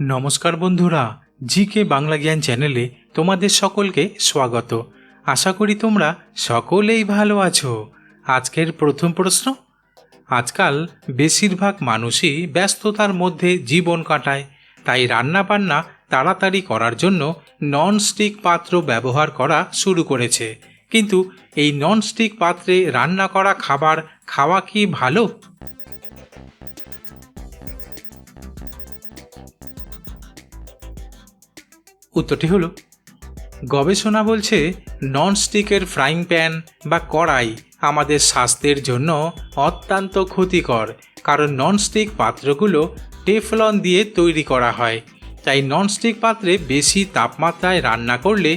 নমস্কার বন্ধুরা জি কে বাংলা জ্ঞান চ্যানেলে তোমাদের সকলকে স্বাগত। আশা করি তোমরা সকলেই ভালো আছো। আজকের প্রথম প্রশ্ন, আজকাল বেশিরভাগ মানুষই ব্যস্ততার মধ্যে জীবন কাটায়, তাই রান্নাবান্না তাড়াতাড়ি করার জন্য ননস্টিক পাত্র ব্যবহার করা শুরু করেছে। কিন্তু এই ননস্টিক পাত্রে রান্না করা খাবার খাওয়া কি ভালো? উত্তরটি হলো, গবেষণা বলছে ননস্টিকের ফ্রাইং প্যান বা কড়াই আমাদের স্বাস্থ্যের জন্য অত্যন্ত ক্ষতিকর, কারণ ননস্টিক পাত্রগুলো টেফলন দিয়ে তৈরি করা হয়। তাই ননস্টিক পাত্রে বেশি তাপমাত্রায় রান্না করলে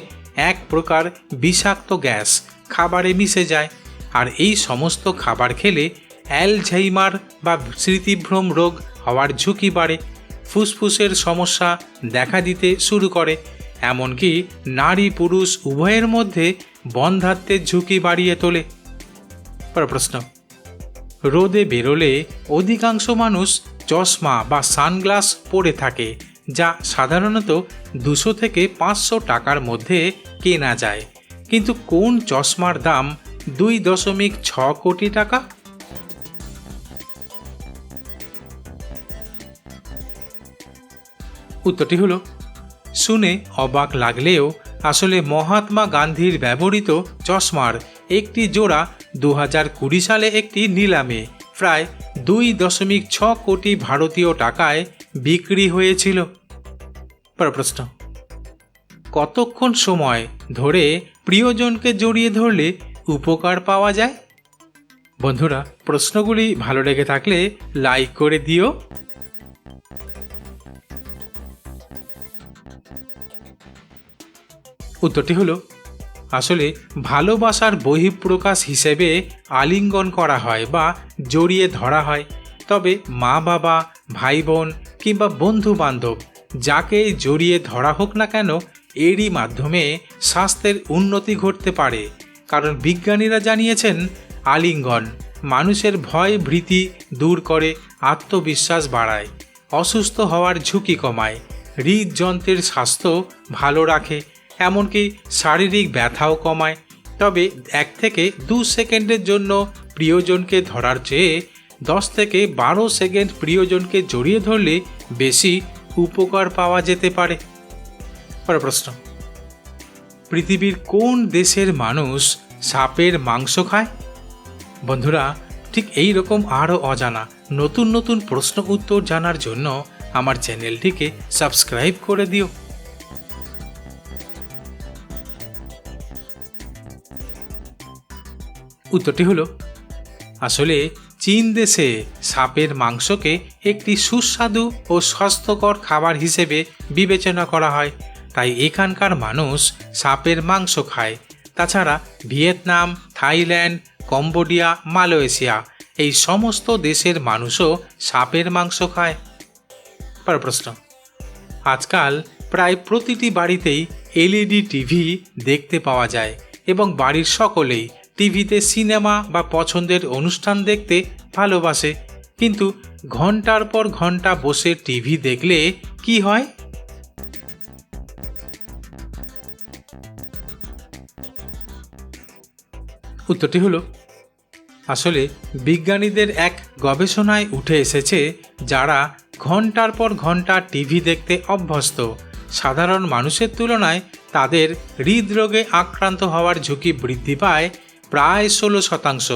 এক প্রকার বিষাক্ত গ্যাস খাবারে মিশে যায়। আর এই সমস্ত খাবার খেলে অ্যালঝাইমার বা স্মৃতিভ্রম রোগ হওয়ার ঝুঁকি বাড়ে। ফুসফুসের সমস্যা দেখা দিতে শুরু করে, এমনকি নারী পুরুষ উভয়ের মধ্যে বন্ধাত্বের ঝুঁকি বাড়িয়ে তোলে। পর প্রশ্ন। রোদে বেরোলে অধিকাংশ মানুষ চশমা বা সানগ্লাস পরে থাকে, যা সাধারণত দুশো থেকে পাঁচশো টাকার মধ্যে কেনা যায়। কিন্তু কোন চশমার দাম দুই দশমিক ছ কোটি টাকা? উত্তরটি হলো, শুনে অবাক লাগলেও আসলে মহাত্মা গান্ধীর ব্যবহৃত চশমার একটি জোড়া দু হাজার কুড়ি সালে একটি নিলামে প্রায় দুই দশমিক ছ কোটি ভারতীয় টাকায় বিক্রি হয়েছিল। পর প্রশ্ন কতক্ষণ সময় ধরে প্রিয়জনকে জড়িয়ে ধরলে উপকার পাওয়া যায়? বন্ধুরা, প্রশ্নগুলি ভালো লেগে থাকলে লাইক করে দিও। উত্তরটি হলো, আসলে ভালোবাসার বহিঃপ্রকাশ হিসেবে আলিঙ্গন করা হয় বা জড়িয়ে ধরা হয়। তবে মা বাবা ভাই বোন কিংবা বন্ধু বান্ধব যাকে জড়িয়ে ধরা হোক না কেন, এরই মাধ্যমে স্বাস্থ্যের উন্নতি ঘটতে পারে। কারণ বিজ্ঞানীরা জানিয়েছেন, আলিঙ্গন মানুষের ভয় ভীতি দূর করে, আত্মবিশ্বাস বাড়ায়, অসুস্থ হওয়ার ঝুঁকি কমায়, হৃদযন্ত্রের স্বাস্থ্য ভালো রাখে এমনকি শারীরিক ব্যথাও কমায়। তবে এক থেকে দু সেকেন্ডের জন্য প্রিয়জনকে ধরার চেয়ে দশ থেকে বারো সেকেন্ড প্রিয়জনকে জড়িয়ে ধরলে বেশি উপকার পাওয়া যেতে পারে। পরের প্রশ্ন। পৃথিবীর কোন দেশের মানুষ সাপের মাংস খায়? বন্ধুরা, ঠিক এই রকম আরও অজানা, নতুন নতুন প্রশ্ন উত্তর জানার জন্য আমার চ্যানেলটিকে সাবস্ক্রাইব করে দিও। উত্তরটি হলো, আসলে চীন দেশে সাপের মাংসকে একটি সুস্বাদু ও স্বাস্থ্যকর খাবার হিসেবে বিবেচনা করা হয়। তাই এখানকার মানুষ সাপের মাংস খায়। তাছাড়া ভিয়েতনাম, থাইল্যান্ড, কম্বোডিয়া, মালয়েশিয়া এই সমস্ত দেশের মানুষও সাপের মাংস খায়। পর প্রশ্ন, আজকাল প্রায় প্রতিটি বাড়িতেই এলইডি টিভি দেখতে পাওয়া যায় এবং বাড়ির সকলেই টিভিতে সিনেমা বা পছন্দের অনুষ্ঠান দেখতে ভালোবাসে। কিন্তু ঘণ্টার পর ঘণ্টা বসে টিভি দেখলে কি হয়? উত্তরটি হলো, আসলে বিজ্ঞানীদের এক গবেষণায় উঠে এসেছে যারা ঘণ্টার পর ঘণ্টা টিভি দেখতে অভ্যস্ত। সাধারণ মানুষের তুলনায় তাদের হৃদরোগে আক্রান্ত হওয়ার ঝুঁকি বৃদ্ধি পায় প্রায় ষোলো শতাংশ।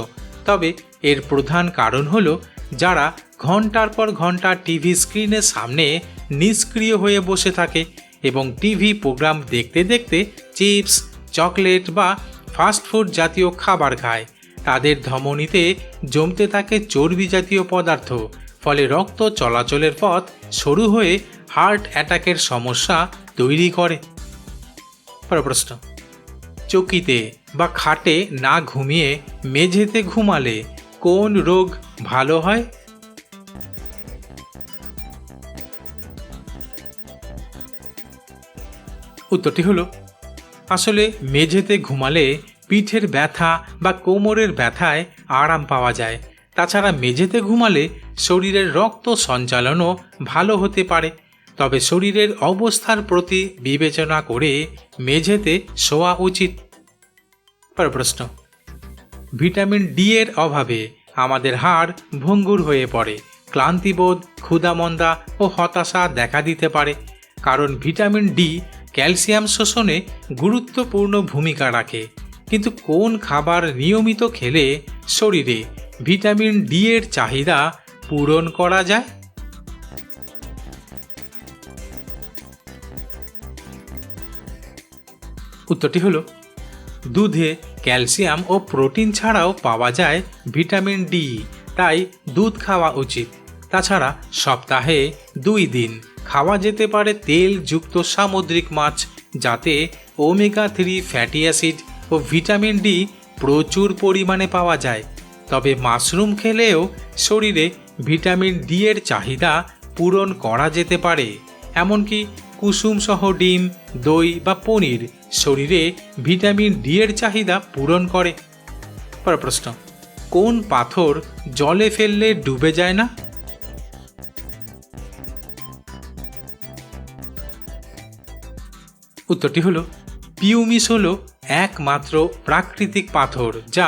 তবে এর প্রধান কারণ হল যারা ঘণ্টার পর ঘণ্টা টিভি স্ক্রিনের সামনে নিষ্ক্রিয় হয়ে বসে থাকে এবং টিভি প্রোগ্রাম দেখতে দেখতে চিপস, চকলেট বা ফাস্টফুড জাতীয় খাবার খায়। তাদের ধমনীতে জমতে থাকে চর্বি জাতীয় পদার্থ, ফলে রক্ত চলাচলের পথ সরু হয়ে হার্ট অ্যাটাকের সমস্যা তৈরি করে। প্রশ্ন। চকিতে বা খাটে না ঘুমিয়ে মেঝেতে ঘুমালে কোন রোগ ভালো হয়? উত্তরটি হলো, আসলে মেঝেতে ঘুমালে পিঠের ব্যথা বা কোমরের ব্যথায় আরাম পাওয়া যায়। তাছাড়া মেঝেতে ঘুমালে শরীরের রক্ত সঞ্চালনও ভালো হতে পারে। তবে শরীরের অবস্থার প্রতি বিবেচনা করে মেঝেতে শোয়া উচিত। পর প্রশ্ন। ভিটামিন ডি এর অভাবে আমাদের হাড় ভঙ্গুর হয়ে পড়ে, ক্লান্তিবোধ, ক্ষুধামন্দা ও হতাশা দেখা দিতে পারে, কারণ ভিটামিন ডি ক্যালসিয়াম শোষণে গুরুত্বপূর্ণ ভূমিকা রাখে। কিন্তু কোন খাবার নিয়মিত খেলে শরীরে ভিটামিন ডি এর চাহিদা পূরণ করা যায়? উত্তরটি হলো, দুধে ক্যালসিয়াম ও প্রোটিন ছাড়াও পাওয়া যায় ভিটামিন ডি, তাই দুধ খাওয়া উচিত। তাছাড়া সপ্তাহে দুই দিন খাওয়া যেতে পারে তেলযুক্ত সামুদ্রিক মাছ, যাতে ওমেগা থ্রি ফ্যাটি অ্যাসিড ও ভিটামিন ডি প্রচুর পরিমাণে পাওয়া যায়। তবে মাশরুম খেলেও শরীরে ভিটামিন ডি এর চাহিদা পূরণ করা যেতে পারে। এমনকি কুসুম সহ ডিম, দই বা পনির শরীরে ভিটামিন ডি এর চাহিদা পূরণ করে। পরের প্রশ্ন, কোন পাথর জলে ফেললে ডুবে যায় না? উত্তরটি হলো, পিউমিস হলো একমাত্র প্রাকৃতিক পাথর যা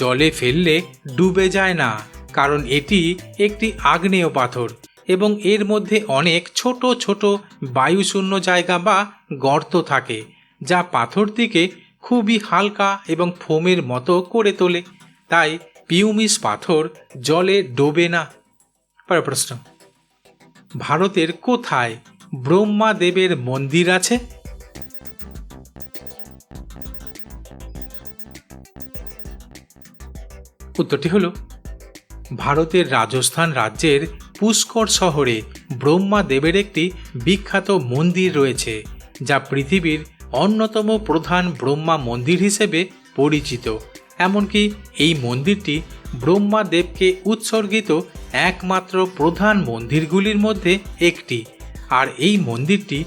জলে ফেললে ডুবে যায় না, কারণ এটি একটি আগ্নেয় পাথর। এবং এর মধ্যে অনেক ছোট ছোট বায়ুশূন্য জায়গা বা গর্ত থাকে, যা পাথরটিকে খুবই হালকা এবং ফোমের মতো করে তোলে। তাই পিউমিস পাথর জলে ডোবে না। প্রশ্ন। ভারতের কোথায় ব্রহ্মা দেবের মন্দির আছে? উত্তরটি হলো, ভারতের রাজস্থান রাজ্যের পুষ্কর শহরে ব্রহ্মা দেবের একটি বিখ্যাত মন্দির রয়েছে, যা পৃথিবীর অন্যতম প্রধান ব্রহ্মা মন্দির হিসেবে পরিচিত। এমনকি এই মন্দিরটি ব্রহ্মা দেবকে উৎসর্গিত একমাত্র প্রধান মন্দিরগুলির মধ্যে একটি। আর এই মন্দিরটি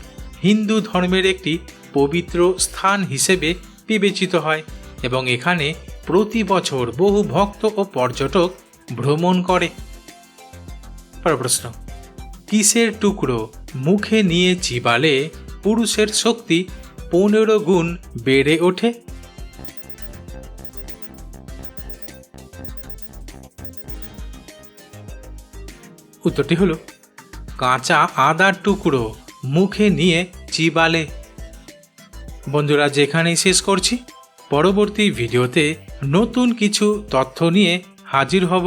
হিন্দু ধর্মের একটি পবিত্র স্থান হিসেবে বিবেচিত হয় এবং এখানে প্রতি বছর বহু ভক্ত ও পর্যটক ভ্রমণ করে। প্রশ্ন। কিসের টুকরো মুখে নিয়ে চিবালে পুরুষের শক্তি পনেরো গুণ বেড়ে ওঠে? উত্তরটি হলো, কাঁচা আদার টুকরো মুখে নিয়ে চিবালে বন্ধুরা, যেখানেই শেষ করছি, পরবর্তী ভিডিওতে নতুন কিছু তথ্য নিয়ে হাজির হব।